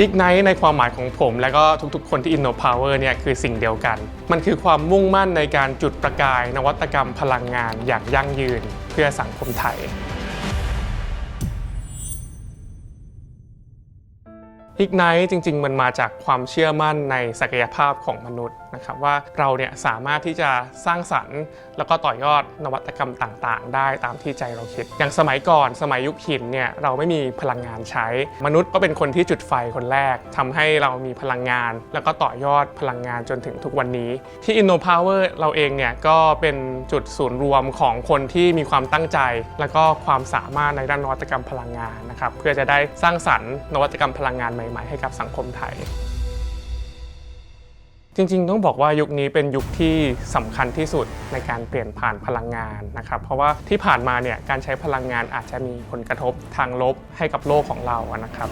อีกไนท์ในความหมายของผม และก็ทุกๆ คนที่ InnoPower เนี่ยคือสิ่งเดียวกัน มันคือความมุ่งมั่นในการจุดประกาย นวัตกรรมพลังงานอย่างยั่งยืนเพื่อสังคมไทย Ignite จริง ๆ มันมาจากความเชื่อมั่นในศักยภาพของมนุษย์นะครับว่าเราเนี่ยสามารถที่จะสร้างสรรค์ แล้วก็ต่อยอดนวัตกรรมต่างๆ ได้ตามที่ใจเราคิด อย่างสมัยก่อนสมัยยุคหินเนี่ยเราไม่มีพลังงานใช้ มนุษย์ก็เป็นคนที่จุดไฟคนแรกทำให้เรามีพลังงาน แล้วก็ต่อยอดพลังงานจนถึงทุกวันนี้ ที่ InnoPower เราเองเนี่ยก็เป็นจุดศูนย์รวมของคนที่มีความตั้งใจ แล้วก็ความสามารถในด้านนวัตกรรมพลังงานนะครับเพื่อจะได้สร้างสรรค์นวัตกรรมพลังงานใหม่ๆ ให้กับสังคมไทย จริงๆ ต้องบอกว่ายุคนี้เป็นยุคที่สำคัญที่สุดในการเปลี่ยนผ่านพลังงานนะครับ เพราะว่าที่ผ่านมาเนี่ยการใช้พลังงานอาจจะมีผลกระทบทางลบให้กับโลกของเราอะนะครับ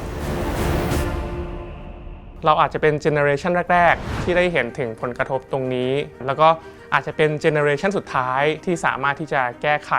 เราอาจจะเป็นเจเนอเรชันแรก ๆ ที่ได้เห็นถึงผลกระทบตรงนี้ แล้วก็อาจจะเป็นเจเนอเรชันสุดท้ายที่สามารถที่จะแก้ไข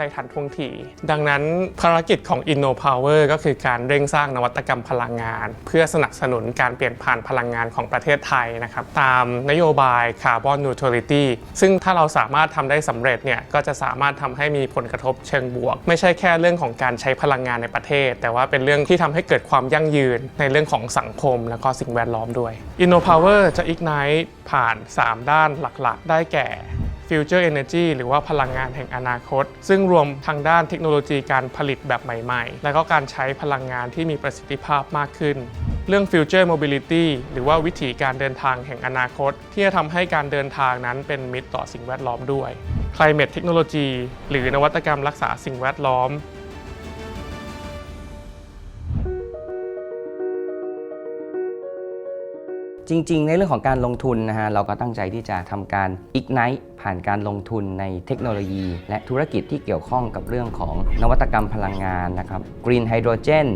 ได้ทันท่วงที ดังนั้นภารกิจของ InnoPower ก็คือการเร่งสร้างนวัตกรรมพลังงาน เพื่อสนับสนุนการเปลี่ยนผ่านพลังงานของประเทศไทยนะครับตามนโยบาย Carbon Neutrality ซึ่งถ้าเราสามารถทำได้สำเร็จเนี่ยก็จะสามารถทำให้มีผลกระทบเชิงบวก ไม่ใช่แค่เรื่องของการใช้พลังงานในประเทศ แต่ว่าเป็นเรื่องที่ทำให้เกิดความยั่งยืนในเรื่องของสังคม และก็สิ่งแวดล้อมด้วย InnoPower จะ Ignite ผ่าน 3 ด้านหลักๆ ได้แก่ Future Energy หรือว่าพลังงานแห่งอนาคต ซึ่งรวมทางด้านเทคโนโลยีการผลิตแบบใหม่ ๆ และก็การใช้พลังงานที่มีประสิทธิภาพมากขึ้นเรื่อง Future Mobility หรือว่าวิถีการเดินทางแห่งอนาคต ที่จะทำให้การเดินทางนั้นเป็นมิตรต่อสิ่งแวดล้อมด้วย Climate Technology หรือนวัตกรรมรักษาสิ่งแวดล้อม จริง ๆ ในเรื่องของการลงทุนนะฮะเราก็ตั้งใจที่จะทำการ Ignite ผ่านการลงทุนในเทคโนโลยี และธุรกิจที่เกี่ยวข้องกับเรื่องของนวัตกรรมพลังงานนะครับ Green Hydrogen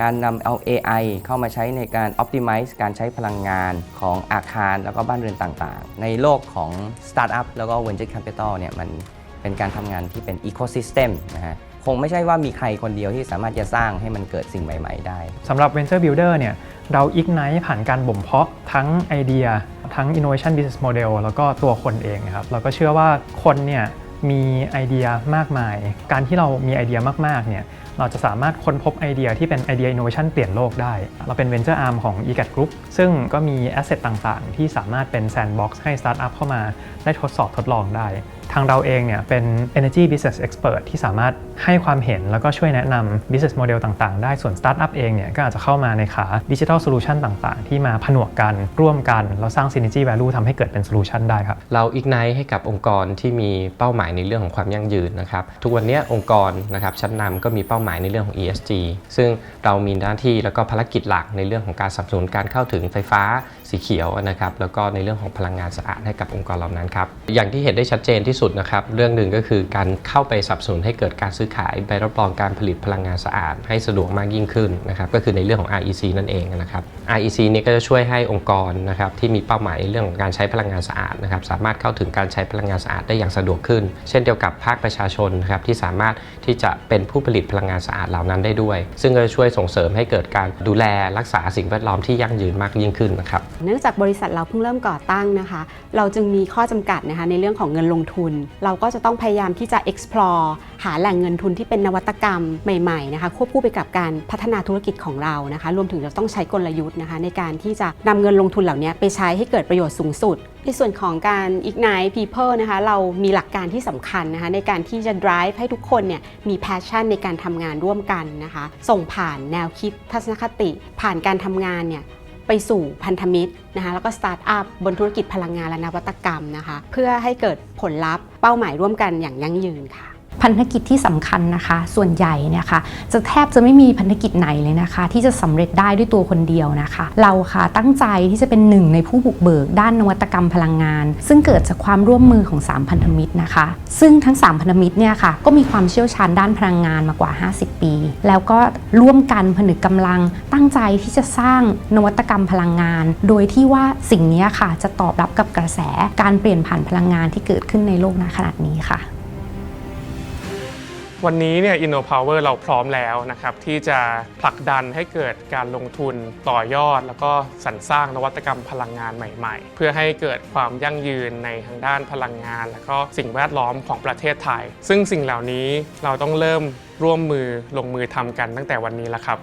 การนำเอา AI เข้ามาใช้ในการ Optimize การใช้พลังงานของอาคารแล้วก็บ้านเรือนต่างๆ ในโลกของ Startup แล้วก็ Venture Capital เนี่ยมันเป็นการทำงานที่เป็น Ecosystem นะฮะคงไม่ใช่ว่ามีใครคนเดียวที่สามารถจะสร้างให้มันเกิดสิ่งใหม่ ๆ ได้สำหรับ Venture Builder เนี่ย เรา Ignite ผ่านการบ่มเพาะทั้งไอเดีย ทั้ง Innovation Business Model แล้วก็ตัวคนเองครับเราก็เชื่อว่าคนเนี่ยมีไอเดียมากมาย การที่เรามีไอเดียมากๆเนี่ยเราจะสามารถค้นพบไอเดียที่เป็นไอเดีย Innovation เปลี่ยนโลกได้ เราเป็น Venture Arm ของ eGat Group ซึ่งก็มี Asset ต่างๆ ที่สามารถเป็น Sandbox ให้ Startup เข้ามาได้ทดสอบทดลองได้ ทางเราเองเนี่ยเป็น Energy Business Expert ที่สามารถให้ความเห็นแล้วก็ช่วยแนะนำ Business Model ต่างๆ ได้ส่วน Startup เองเนี่ยก็อาจจะเข้ามาในขา Digital Solution ต่างๆ ที่มาผนวกกันร่วมกัน แล้วสร้าง Synergy Value ทำให้เกิดเป็น Solution ได้ครับ เรา Ignite ให้กับองค์กรที่มีเป้าหมายในเรื่องของความยั่งยืนนะครับ ทุกวันนี้องค์กรนะครับชั้นนำก็มีเป้าหมายในเรื่องของ ESG ซึ่งเรามีหน้าที่แล้วก็ภารกิจหลักในเรื่องของการสนับสนุนการเข้าถึงไฟฟ้าสีเขียวนะครับแล้วก็ในเรื่องของพลังงานสะอาดให้กับองค์กรเหล่านั้นครับอย่างที่เห็นได้ชัดเจนที่สุดนะครับเรื่องหนึ่งก็คือการเข้าไปสนับสนุนให้เกิดการซื้อขายใบรับรองการผลิตพลังงานสะอาด ให้สะดวกมากยิ่งขึ้นนะครับก็คือในเรื่องของ REC นั่นเองนะครับ REC นี่ก็จะช่วยให้องค์กรนะครับที่มีเป้าหมายในเรื่องของการใช้พลังงานสะอาดนะครับสามารถเข้าถึงการใช้พลังงานสะอาดได้อย่างสะดวกขึ้น เช่นเดียวกับภาคประชาชนนะครับที่สามารถที่จะเป็นผู้ผลิตพลังงานสะอาดเหล่านั้นได้ด้วย ซึ่งก็จะช่วยส่งเสริมให้เกิดการดูแลรักษาสิ่งแวดล้อมที่ยั่งยืนมากยิ่งขึ้นนะครับเนื่องจากบริษัทเราเพิ่งเริ่มก่อตั้งนะคะ เราจึงมีข้อจำกัดนะคะในเรื่องของเงินลงทุน เราก็จะต้องพยายามที่จะ explore หาแหล่งเงินทุนที่เป็นนวัตกรรมใหม่ๆนะคะควบคู่ไปกับการพัฒนาธุรกิจของเรานะคะ รวมถึงเราต้องใช้กลยุทธ์นะคะ ในการที่จะนำเงินลงทุนเหล่านี้ไปใช้ให้เกิดประโยชน์สูงสุด ในส่วนของการ ignite people นะคะเรามีหลักการที่สำคัญนะคะในการที่จะ drive ให้ทุกคนเนี่ยมี passion ในการทำงานร่วมกันนะคะ ส่งผ่านแนวคิดทัศนคติ ผ่านการทำงานเนี่ย ไปสู่พันธมิตรนะคะแล้วก็สตาร์ทอัพบนธุรกิจพลังงานและนวัตกรรมนะคะ เพื่อให้เกิดผลลัพธ์เป้าหมายร่วมกันอย่างยั่งยืนค่ะ พันธกิจที่สำคัญนะคะ ส่วนใหญ่เนี่ยค่ะจะแทบจะไม่มีพันธกิจไหนเลยนะคะ ที่จะสำเร็จได้ด้วยตัวคนเดียวนะคะ เราค่ะตั้งใจที่จะเป็นหนึ่งในผู้บุกเบิกด้านนวัตกรรมพลังงาน ซึ่งเกิดจากความร่วมมือของ 3 พันธมิตรนะคะ ซึ่งทั้ง 3 พันธมิตรเนี่ยค่ะก็มีความเชี่ยวชาญด้านพลังงานมากว่า 50 ปี แล้วก็ร่วมกันผนึกกำลังตั้งใจที่จะสร้างนวัตกรรมพลังงาน โดยที่ว่าสิ่งนี้ค่ะจะตอบรับกับกระแสการเปลี่ยนผ่านพลังงานที่เกิดขึ้นในโลกณขณะนี้ค่ะ วันนี้เนี่ย InnoPower เราพร้อมแล้วนะครับที่จะผลักดันให้เกิดการลงทุนต่อยอด แล้วก็สรรสร้างนวัตกรรมพลังงานใหม่ ๆ เพื่อให้เกิดความยั่งยืนในทางด้านพลังงาน และก็สิ่งแวดล้อมของประเทศไทย ซึ่งสิ่งเหล่านี้เราต้องเริ่มร่วมมือลงมือทำกันตั้งแต่วันนี้แล้วครับ